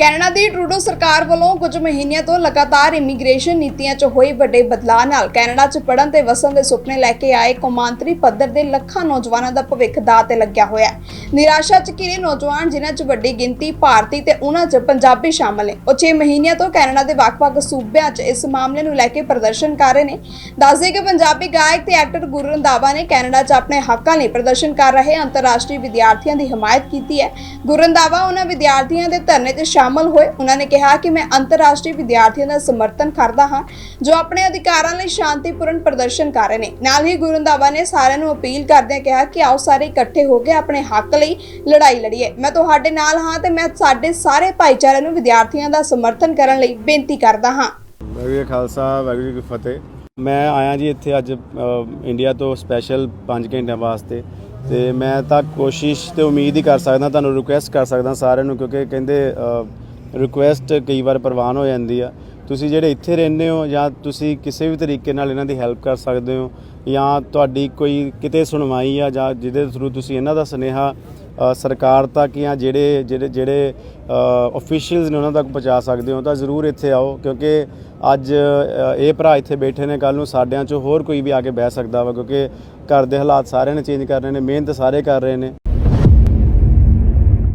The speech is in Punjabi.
ਕੈਨੇਡਾ ਦੀ ਟਰੂਡੋ ਸਰਕਾਰ ਵੱਲੋਂ ਕੁਝ ਮਹੀਨਿਆਂ ਤੋਂ ਲਗਾਤਾਰ ਇਮੀਗ੍ਰੇਸ਼ਨ ਨੀਤੀਆਂ 'ਚ ਹੋਏ ਵੱਡੇ ਬਦਲਾਅ ਨਾਲ ਕੈਨੇਡਾ 'ਚ ਪੜ੍ਹਨ ਤੇ ਵਸਣ ਦੇ ਸੁਪਨੇ ਲੈ ਕੇ ਆਏ ਕੌਮਾਂਤਰੀ ਪੱਧਰ ਦੇ ਲੱਖਾਂ ਨੌਜਵਾਨਾਂ ਦਾ ਭਵਿੱਖ ਦਾਅ ਤੇ ਲੱਗਿਆ ਹੋਇਆ ਹੈ। ਨਿਰਾਸ਼ਾ 'ਚ ਘਿਰੇ ਨੌਜਵਾਨ ਜਿਨ੍ਹਾਂ 'ਚ ਵੱਡੀ ਗਿਣਤੀ ਭਾਰਤੀ ਤੇ ਉਹਨਾਂ 'ਚ ਪੰਜਾਬੀ ਸ਼ਾਮਲ ਨੇ। ਉਹ 6 ਮਹੀਨਿਆਂ ਤੋਂ ਕੈਨੇਡਾ ਦੇ ਵੱਖ-ਵੱਖ ਸੂਬਿਆਂ 'ਚ ਇਸ ਮਾਮਲੇ ਨੂੰ ਲੈ ਕੇ ਪ੍ਰਦਰਸ਼ਨ ਕਰ ਰਹੇ ਨੇ। ਦੱਸਦੇ ਕਿ ਪੰਜਾਬੀ ਗਾਇਕ ਤੇ ਐਕਟਰ ਗੁਰੂ ਰੰਧਾਵਾ ਨੇ ਕੈਨੇਡਾ 'ਚ ਆਪਣੇ ਹੱਕਾਂ ਲਈ ਪ੍ਰਦਰਸ਼ਨ ਕਰ ਰਹੇ ਅੰਤਰਰਾਸ਼ਟਰੀ ਵਿਦਿਆਰਥੀਆਂ ਦੀ ਹਮਾਇਤ ਕੀਤੀ ਹੈ। ਗੁਰੂ ਰੰਧਾਵਾ ਉਹਨਾਂ ਵਿਦਿਆਰਥੀਆਂ ਦੇ ਧਰਨੇ 'ਚ ਸ਼ਾਮਲ ਹੋਏ। ਉਹਨਾਂ ਨੇ ਕਿਹਾ ਕਿ ਮੈਂ ਅੰਤਰਰਾਸ਼ਟਰੀ ਵਿਦਿਆਰਥੀਆਂ ਦਾ ਸਮਰਥਨ ਕਰਦਾ ਹਾਂ, ਜੋ ਆਪਣੇ ਅਧਿਕਾਰਾਂ ਲਈ ਸ਼ਾਂਤੀਪੂਰਨ ਪ੍ਰਦਰਸ਼ਨ ਕਰ ਰਹੇ ਨੇ। ਨਾਲ ਹੀ ਗੁਰੂ ਨੇ ਸਾਰਿਆਂ ਨੂੰ ਅਪੀਲ ਕਰਦਿਆਂ ਕਿਹਾ ਕਿ ਆਓ ਸਾਰੇ ਇਕੱਠੇ ਹੋ ਕੇ ਆਪਣੇ ਹੱਕ ਲਈ ਲੜਾਈ ਲੜੀਏ। ਮੈਂ ਤੁਹਾਡੇ ਨਾਲ ਹਾਂ ਤੇ ਮੈਂ ਸਾਡੇ ਸਾਰੇ ਭਾਈਚਾਰੇ ਨੂੰ ਵਿਦਿਆਰਥੀਆਂ ਦਾ ਸਮਰਥਨ ਕਰਨ ਲਈ ਬੇਨਤੀ ਕਰਦਾ ਹਾਂ। ਵਾਹਿਗੁਰੂ ਜੀ ਕਾ ਖਾਲਸਾ, ਵਾਹਿਗੁਰੂ ਜੀ ਕੀ ਫਤਿਹ। ਮੈਂ ਆਇਆ ਜੀ ਇੱਥੇ ਅੱਜ ਇੰਡੀਆ ਤੋਂ ਸਪੈਸ਼ਲ 5 ਘੰਟਿਆਂ ਵਾਸਤੇ। ਤੇ ਮੈਂ ਤਾਂ ਕੋਸ਼ਿਸ਼ ਤੇ ਉਮੀਦ ਹੀ ਕਰ ਸਕਦਾ, ਤੁਹਾਨੂੰ ਰਿਕੁਐਸਟ ਕਰ ਸਕਦਾ ਸਾਰਿਆਂ ਨੂੰ, ਕਿਉਂਕਿ ਕਹਿੰਦੇ ਰਿਕੁਐਸਟ ਕਈ ਵਾਰ ਪ੍ਰਵਾਨ ਹੋ ਜਾਂਦੀ ਆ। ਤੁਸੀਂ ਜਿਹੜੇ ਇੱਥੇ ਰਹਿੰਦੇ ਹੋ ਜਾਂ ਤੁਸੀਂ ਕਿਸੇ ਵੀ ਤਰੀਕੇ ਨਾਲ ਇਹਨਾਂ ਦੀ ਹੈਲਪ ਕਰ ਸਕਦੇ ਹੋ ਜਾਂ ਤੁਹਾਡੀ ਕੋਈ ਕਿਤੇ ਸੁਣਵਾਈ ਆ ਜਾਂ ਜਿਹਦੇ ਥਰੂ ਤੁਸੀਂ ਇਹਨਾਂ ਦਾ ਸੁਨੇਹਾ ਸਰਕਾਰ ਤੱਕ ਜਾਂ ਜਿਹੜੇ ਜਿਹੜੇ ਜਿਹੜੇ ਅਫੀਸ਼ੀਅਲਸ ਨੇ ਉਹਨਾਂ ਤੱਕ ਪਹੁੰਚਾ ਸਕਦੇ ਹੋ ਤਾਂ ਜ਼ਰੂਰ ਇੱਥੇ ਆਓ ਕਿਉਂਕਿ ਅੱਜ ਇਹ ਭਰਾ ਇੱਥੇ ਬੈਠੇ ਨੇ ਕੱਲ ਨੂੰ ਸਾਡਿਆਂ ਚੋਂ ਹੋਰ ਕੋਈ ਵੀ ਆ ਕੇ ਬਹਿ ਸਕਦਾ ਵਾ ਕਿਉਂਕਿ ਘਰ ਦੇ ਹਾਲਾਤ ਸਾਰਿਆਂ ਨੇ ਚੇਂਜ ਕਰ ਰਹੇ ਨੇ, ਮਿਹਨਤ ਸਾਰੇ ਕਰ ਰਹੇ ਨੇ।